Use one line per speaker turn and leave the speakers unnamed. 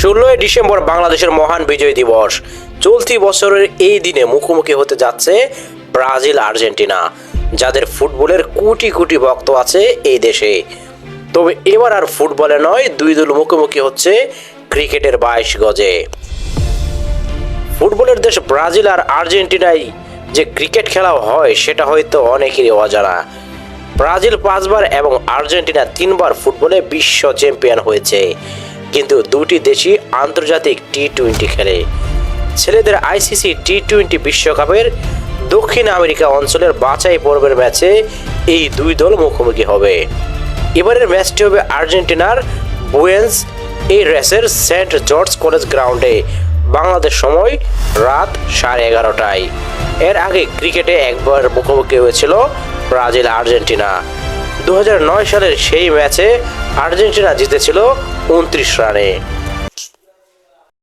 ষোলোই ডিসেম্বর বাংলাদেশের মহান বিজয় দিবস। চলতি বছরের এই দিনে মুখোমুখি হতে যাচ্ছে ব্রাজিল, আর্জেন্টিনা, যাদের ফুটবলের কোটি কোটি ভক্ত আছে এই দেশে। তবে এবার আর ফুটবলে নয়, দুই দল মুখোমুখি হচ্ছে ক্রিকেটের বাইশ গজে। ফুটবলের দেশ ব্রাজিল আর আর্জেন্টিনায় যে ক্রিকেট খেলা হয়, সেটা হয়তো অনেকেরই অজানা। ব্রাজিল পাঁচবার এবং আর্জেন্টিনা তিনবার ফুটবলে বিশ্ব চ্যাম্পিয়ন হয়েছে। কিন্তু দুটি দেশই আন্তর্জাতিক টি টোয়েন্টি খেলে। ছেলেদের আইসিসি টি টোয়েন্টি বিশ্বকাপের দক্ষিণ আমেরিকা অঞ্চলের বাছাই পর্বের ম্যাচে এই দুই দল মুখোমুখি হবে। এবারের ম্যাচটি হবে আর্জেন্টিনার বুয়েন্স এই রেসের সেন্ট জর্জ কলেজ গ্রাউন্ডে। বাংলাদেশ সময় রাত সাড়ে এগারোটায়। এর আগে ক্রিকেটে একবার মুখোমুখি হয়েছিল ব্রাজিল আর্জেন্টিনা দু হাজার নয় সালের সেই ম্যাচে আর্জেন্টিনা জিতেছিল উনত্রিশ রানে।